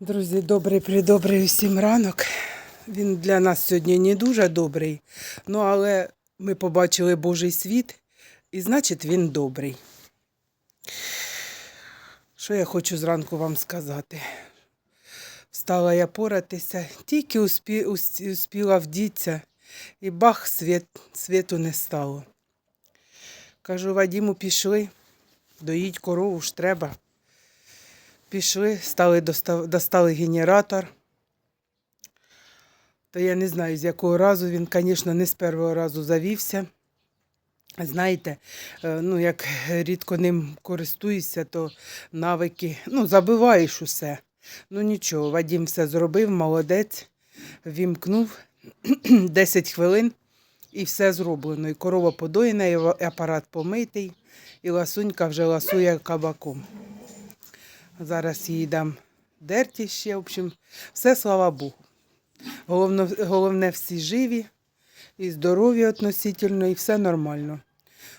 Друзі, добрий придобрий усім ранок. Він для нас сьогодні не дуже добрий, ну але ми побачили Божий світ, і значить він добрий. Що я хочу зранку вам сказати? Встала я поратися, тільки успі, успіла вдіться, і бах, світ, світу не стало. Кажу, Вадіму, пішли, доїть корову ж треба. Пішли, стали, достали генератор. То я не знаю, з якого разу він, звісно, не з першого разу завівся. Знаєте, е, ну, як рідко ним користуюся, то навики, ну, забиваєш усе. Ну нічого, Вадім все зробив, молодець, вімкнув 10 хвилин і все зроблено. І корова подоєна, і апарат помитий, і ласунька вже ласує кабаком. Зараз їй дам дерті ще. В общем, все слава Богу. Головне, головне всі живі і здорові относительно, і все нормально.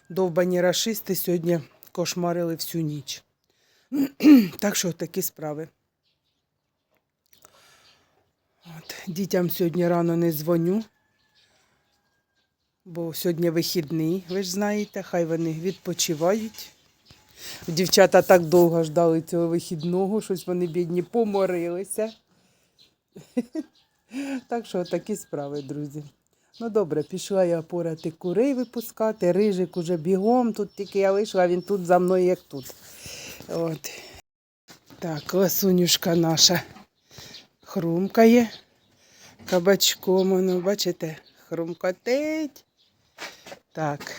Довбані рашисти сьогодні кошмарили всю ніч. так що такі справи. От, дітям сьогодні рано не дзвоню, бо сьогодні вихідний, ви ж знаєте, хай вони відпочивають. Дівчата так довго ждали цього вихідного, щось вони бідні поморилися. Так що такі справи, друзі. Ну добре, пішла я порати курей випускати, рижик уже бігом, тут тільки я вийшла, він тут за мною, як тут. От. Так, ласунюшка наша хрумкає кабачком, воно, бачите, хрумкотить. Так,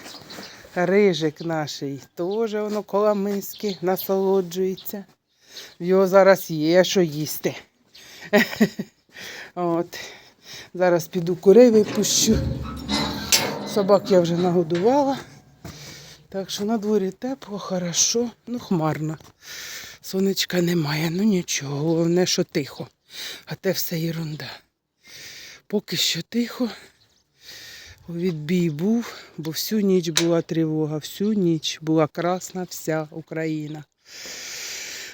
Рижик наш теж воно коло миски насолоджується. В його зараз є що їсти. От. Зараз піду курей випущу. Собак я вже нагодувала. Так що на дворі тепло, хорошо, ну хмарно. Сонечка немає, ну нічого, головне, що тихо. А те все ерунда. Поки що тихо. Відбій був, бо всю ніч була тривога, всю ніч була красна вся Україна.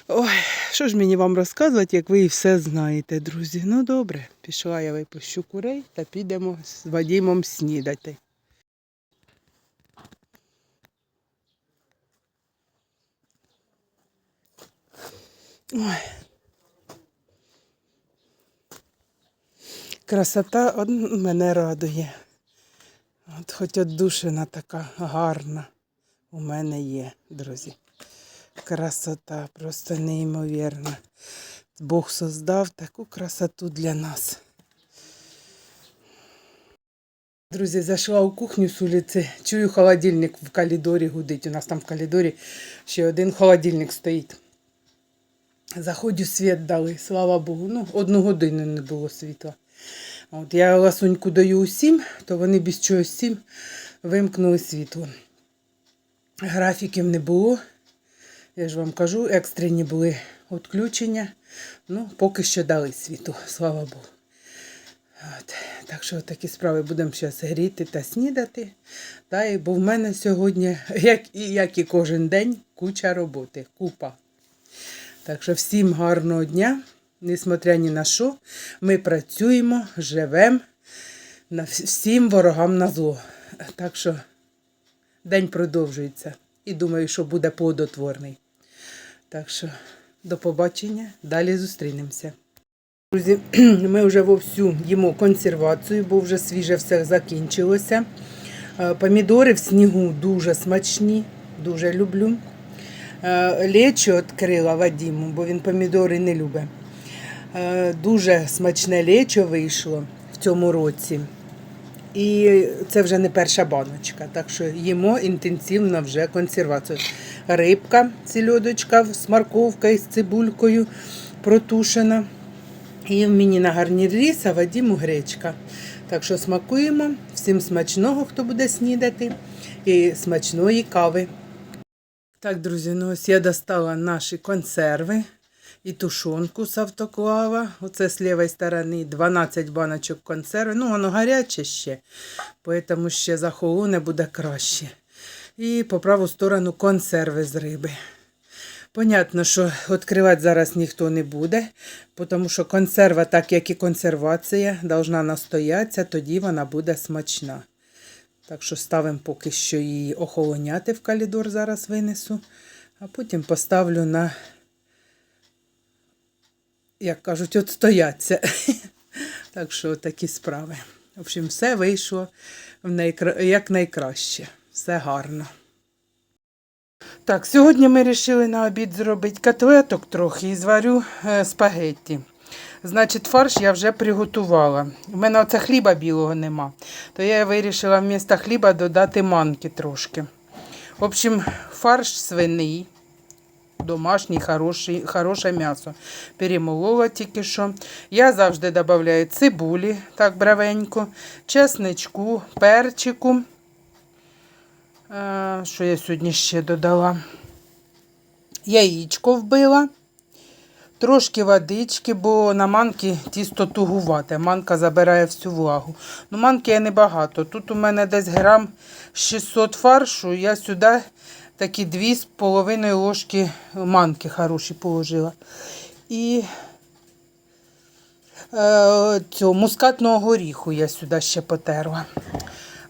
Ой, що ж мені вам розказувати, як ви і все знаєте, друзі. Ну добре, пішла я випущу курей та підемо з Вадімом снідати. Ой. Красота от мене радує. От хоч одушина така гарна у мене є, друзі. Красота просто неймовірна. Бог создав таку красоту для нас. Друзі, зайшла у кухню з вулиці. Чую, холодильник в коридорі гудить. У нас там в коридорі ще один холодильник стоїть. Заходю, світ дали, слава Богу. Ну, одну годину не було світла. От я ласуньку даю усім, то вони без чогось сім вимкнули світло. Графіків не було. Я ж вам кажу, екстрені були відключення. Ну, поки що дали світло, слава Богу. От. Так що такі справи будемо зараз гріти та снідати. Та бо в мене сьогодні, як і, як і кожен день, куча роботи, купа. Так що всім гарного дня, несмотря ні на що, ми працюємо, живемо всім ворогам на зло. Так що день продовжується і думаю, що буде плодотворний. Так що до побачення, далі зустрінемося. Друзі, ми вже вовсю їмо консервацію, бо вже свіже все закінчилося. Е, Помідори в снігу дуже смачні, дуже люблю. Е, Лечо відкрила Вадіму, бо він помідори не любить. Е, Дуже смачне лечо вийшло в цьому році. І це вже не перша баночка, так що їмо інтенсивно вже консервацію. Рибка, сільодочка з морковкою, з цибулькою протушена. І мені на гарнір ріс, а Вадіму гречка. Так що смакуємо. Всім смачного, хто буде снідати, і смачної кави. Так, друзі, ну ось я достала наші консерви і тушонку з автоклава. Оце з лівої сторони 12 баночок консерви. Ну, воно гаряче ще, тому ще захолоне буде краще. І по праву сторону консерви з риби. Понятно, що відкривати зараз ніхто не буде, тому що консерва, так як і консервація, должна настоятися, тоді вона буде смачна. Так що ставимо поки що її охолоняти в калідор, зараз винесу, а потім поставлю на, як кажуть, отстояться. Так що такі справи. В общем, все вийшло найкра... як найкраще. Все гарно. Так, сьогодні ми вирішили на обід зробити котлеток трохи і зварю е, спагетті. Значить, фарш я вже приготувала. У мене оце хліба білого нема. То я вирішила вмісто хліба додати манки трошки. В общем, фарш свиний, домашній, хороший, хороше м'ясо. Перемолола тільки що. Я завжди додаю цибулі, так бравенько, чесничку, перчику. Е, Що я сьогодні ще додала? Яєчко вбила, трошки водички, бо на манки тісто тугувате. Манка забирає всю влагу. Ну, манки я небагато. Тут у мене десь грам 600 фаршу. Я сюди такі 2,5 ложки манки хороші положила. І е, цього мускатного горіху я сюди ще потерла.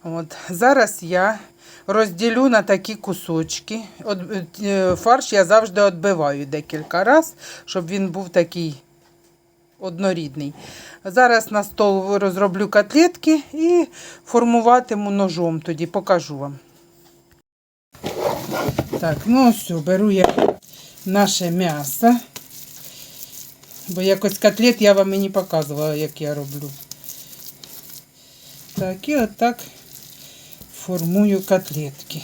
От. Зараз я розділю на такі кусочки. От, е, фарш я завжди відбиваю декілька разів, щоб він був такий однорідний. Зараз на стол розроблю котлетки і формуватиму ножом, тоді покажу вам. Так, ну все, беру я наше м'ясо. Бо якось котлет я вам і не показувала, як я роблю. Так, і отак формую котлетки.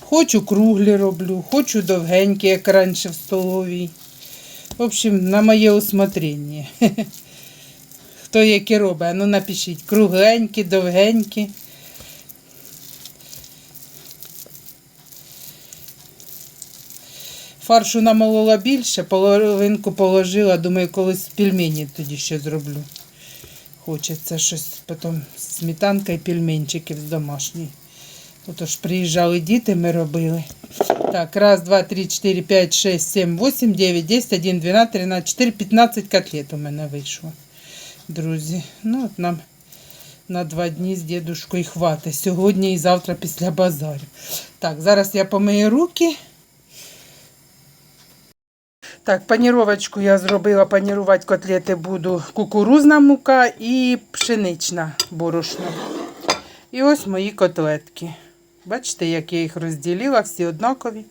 Хочу круглі роблю, хочу довгенькі, як раніше в столовій. В общем, на моє усмотрення. Хто які робить, ну напишіть кругленькі, довгенькі. Фаршу намолола більше, половинку положила, думаю, колись пельмені тоді ще зроблю. Хочеться щось потім сметанка і пельменчиків з домашньої. Отож приїжджали діти, ми робили. Так, раз, два, три, чотири, п'ять, шесть, сім, вісім, дев'ять, десять, один, дванадцять, тринадцять, чотири, п'ятнадцять котлет у мене вийшло. Друзі, ну от нам на два дні з дідушкою хватить. Сьогодні і завтра після базарю. Так, зараз я помию руки. Так, паніровочку я зробила, панірувати котлети буду кукурузна мука і пшенична борошно. І ось мої котлетки. Бачите, як я їх розділила, всі однакові.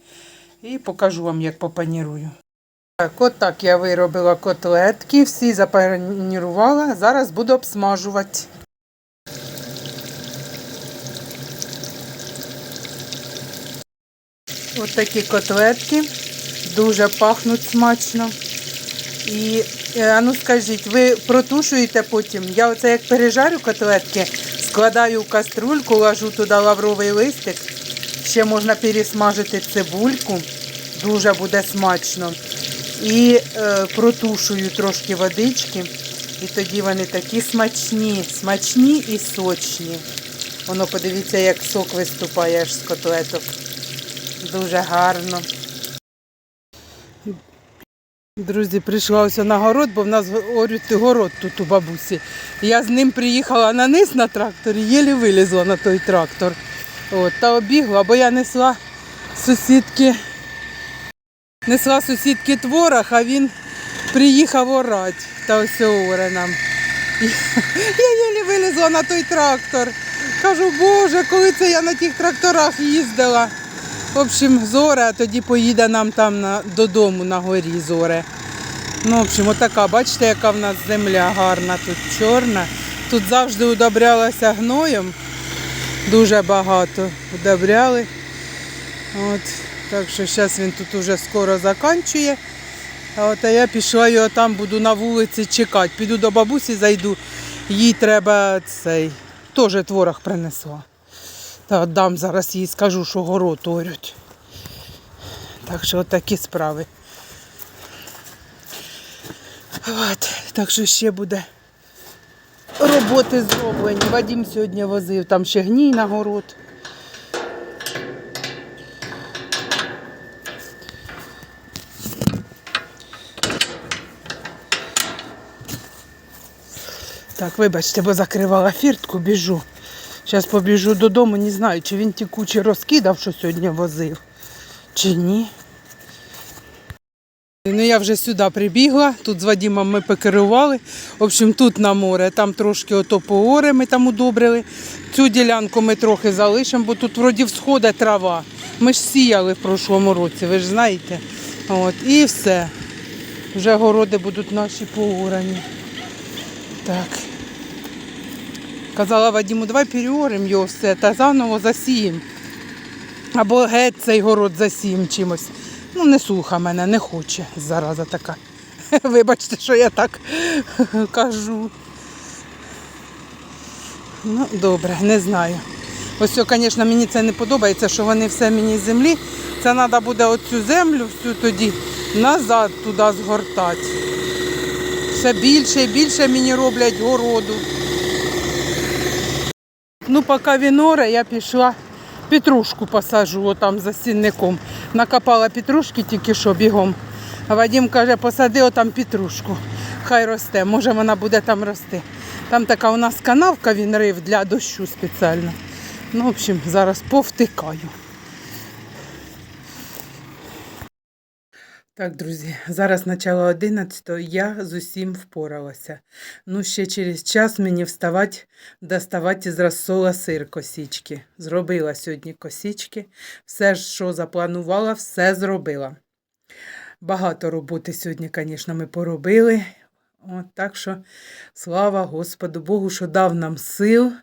І покажу вам, як попанірую. Так, от так я виробила котлетки, всі запанірувала. Зараз буду обсмажувати. Ось такі котлетки. Дуже пахнуть смачно. І, е, а ну скажіть, ви протушуєте потім? Я оце як пережарю котлетки, складаю в каструльку, ложу туди лавровий листик. Ще можна пересмажити цибульку, дуже буде смачно. І е, протушую трошки водички. І тоді вони такі смачні, смачні і сочні. Воно подивіться, як сок виступає аж з котлеток. Дуже гарно. Друзі, прийшла ось на город, бо в нас орють город тут у бабусі. Я з ним приїхала на низ на тракторі, єлі вилізла на той трактор. От, та обігла, бо я несла сусідки, несла сусідки творог, а він приїхав орати. Та ось оре нам. Я єлі вилізла на той трактор. Кажу, боже, коли це я на тих тракторах їздила. В общем, зоре, а тоді поїде нам там на, додому на горі зоре. Ну, в общем, отака, бачите, яка в нас земля гарна, тут чорна. Тут завжди удобрялася гноєм. Дуже багато удобряли. От, так що зараз він тут уже скоро закінчує. А от я пішла його там, буду на вулиці чекати. Піду до бабусі, зайду. Їй треба цей. Теж творог принесла. Та дам зараз їй скажу, що город орють. Так що отакі справи. От. Так що ще буде роботи зроблені. Вадім сьогодні возив, там ще гній на город. Так, вибачте, бо закривала фіртку, біжу. Зараз побіжу додому, не знаю, чи він ті кучі розкидав, що сьогодні возив, чи ні. Ну, я вже сюди прибігла, тут з Вадимом ми покерували. В общем, тут на море, там трошки ото по гори ми там удобрили. Цю ділянку ми трохи залишимо, бо тут вроді всходить трава. Ми ж сіяли в прошлому році, ви ж знаєте. От, і все. Вже городи будуть наші поорані. Так. Казала Вадиму, давай переоримо його все та заново засіємо. Або геть цей город засіємо чимось. Ну, не слуха мене, не хоче, зараза така. Вибачте, що я так кажу. Ну, добре, не знаю. Ось, цього, звісно, мені це не подобається, що вони все мені з землі. Це треба буде оцю землю всю тоді назад туди згортати. Все більше і більше мені роблять городу. Ну, поки він я пішла петрушку посажу там за сінником. Накопала петрушки тільки що бігом. А Вадим каже, посади отам петрушку. Хай росте, може вона буде там рости. Там така у нас канавка він рив для дощу спеціально. Ну, в общем, зараз повтикаю. Так, друзі, зараз начало 11 я з усім впоралася. Ну, ще через час мені вставати, доставати із розсола сир косічки. Зробила сьогодні косічки. Все, що запланувала, все зробила. Багато роботи сьогодні, звісно, ми поробили. От, так що слава Господу Богу, що дав нам сил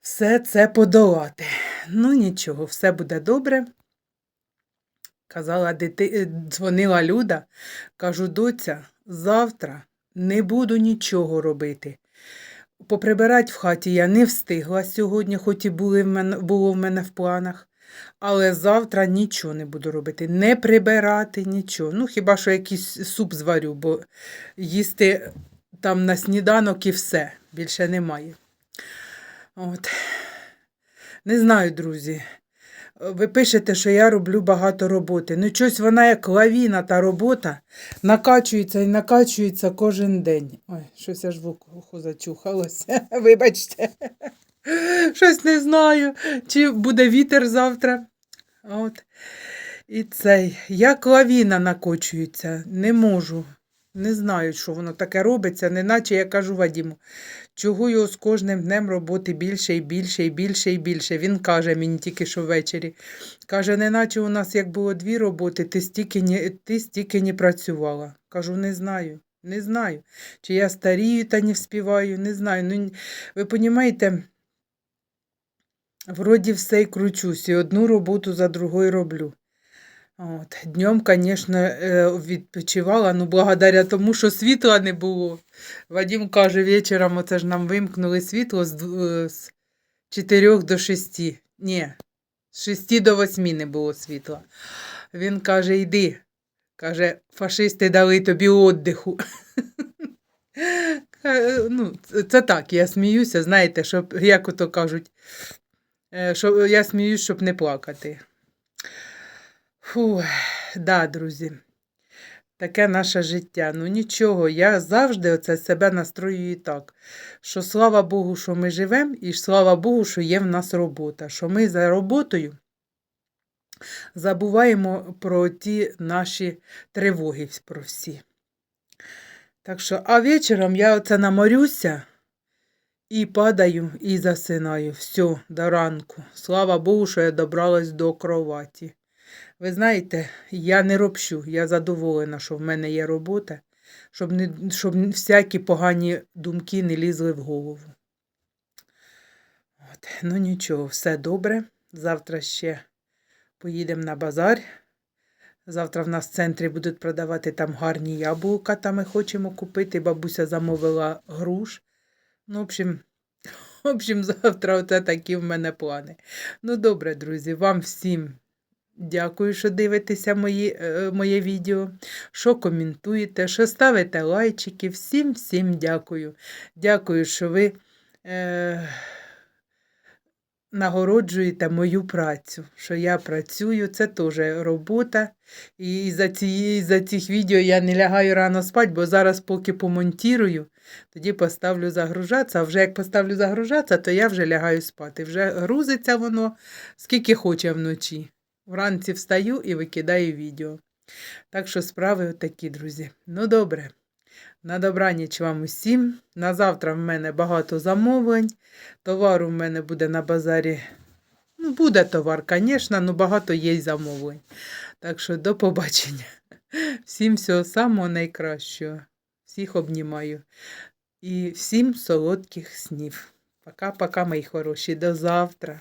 все це подолати. Ну нічого, все буде добре. Казала дити... е, дзвонила Люда, кажу, доця, завтра не буду нічого робити. Поприбирати в хаті я не встигла сьогодні, хоч і були в мене, було в мене в планах. Але завтра нічого не буду робити. Не прибирати нічого. Ну, хіба що якийсь суп зварю, бо їсти там на сніданок і все. Більше немає. От. Не знаю, друзі. Ви пишете, що я роблю багато роботи. Ну, щось вона як лавіна та робота накачується і накачується кожен день. Ой, щось аж в ухо зачухалося. Вибачте. Щось не знаю, чи буде вітер завтра. От. І цей, як лавіна накочується, не можу. Не знаю, що воно таке робиться, неначе я кажу Вадіму, чого його з кожним днем роботи більше і більше і більше і більше. Він каже мені тільки що ввечері. Каже, неначе у нас як було дві роботи, ти стільки не, ти стільки не працювала. Кажу, не знаю, не знаю. Чи я старію та не вспіваю, не знаю. Ну, ви розумієте, вроді все й кручусь, і одну роботу за другою роблю. От. Днем, звісно, е, відпочивала, ну, благодаря тому, що світла не було. Вадим каже, вечором оце ж нам вимкнули світло з, дв- е, з 4 до 6. Ні, з 6 до 8 не було світла. Він каже, йди. Каже, фашисти дали тобі віддиху. Е, Ну, це- так, я сміюся, знаєте, щоб, як ото кажуть, що я сміюсь, щоб не плакати. Фу, да, друзі. Таке наше життя. Ну нічого, я завжди оце себе настроюю так, що слава Богу, що ми живемо, і слава Богу, що є в нас робота, що ми за роботою забуваємо про ті наші тривоги про всі. Так що, а вечором я оце наморюся і падаю, і засинаю. Все, до ранку. Слава Богу, що я добралась до кроваті. Ви знаєте, я не ропщу, я задоволена, що в мене є робота, щоб, не, щоб всякі погані думки не лізли в голову. От. Ну нічого, все добре. Завтра ще поїдемо на базар. Завтра в нас в центрі будуть продавати там гарні яблука, та ми хочемо купити. Бабуся замовила груш. Ну, в общем, в общем, завтра оце такі в мене плани. Ну, добре, друзі, вам всім дякую, що дивитеся мої, е, моє відео, що коментуєте, що ставите лайчики. Всім всім дякую. Дякую, що ви е, нагороджуєте мою працю. Що я працюю, це теж робота. І за, ці, за цих відео я не лягаю рано спати, бо зараз, поки помонтірую, Тоді поставлю загружатися, а вже як поставлю загружатися, то я вже лягаю спати. Вже грузиться воно скільки хоче вночі. Вранці встаю і викидаю відео. Так що справи такі, друзі. Ну добре. На добраніч вам усім. На завтра в мене багато замовлень. Товару в мене буде на базарі. Ну, буде товар, звісно, але багато є замовлень. Так що до побачення. Всім всього самого найкращого. Всіх обнімаю. І всім солодких снів. Пока-пока, мої хороші. До завтра.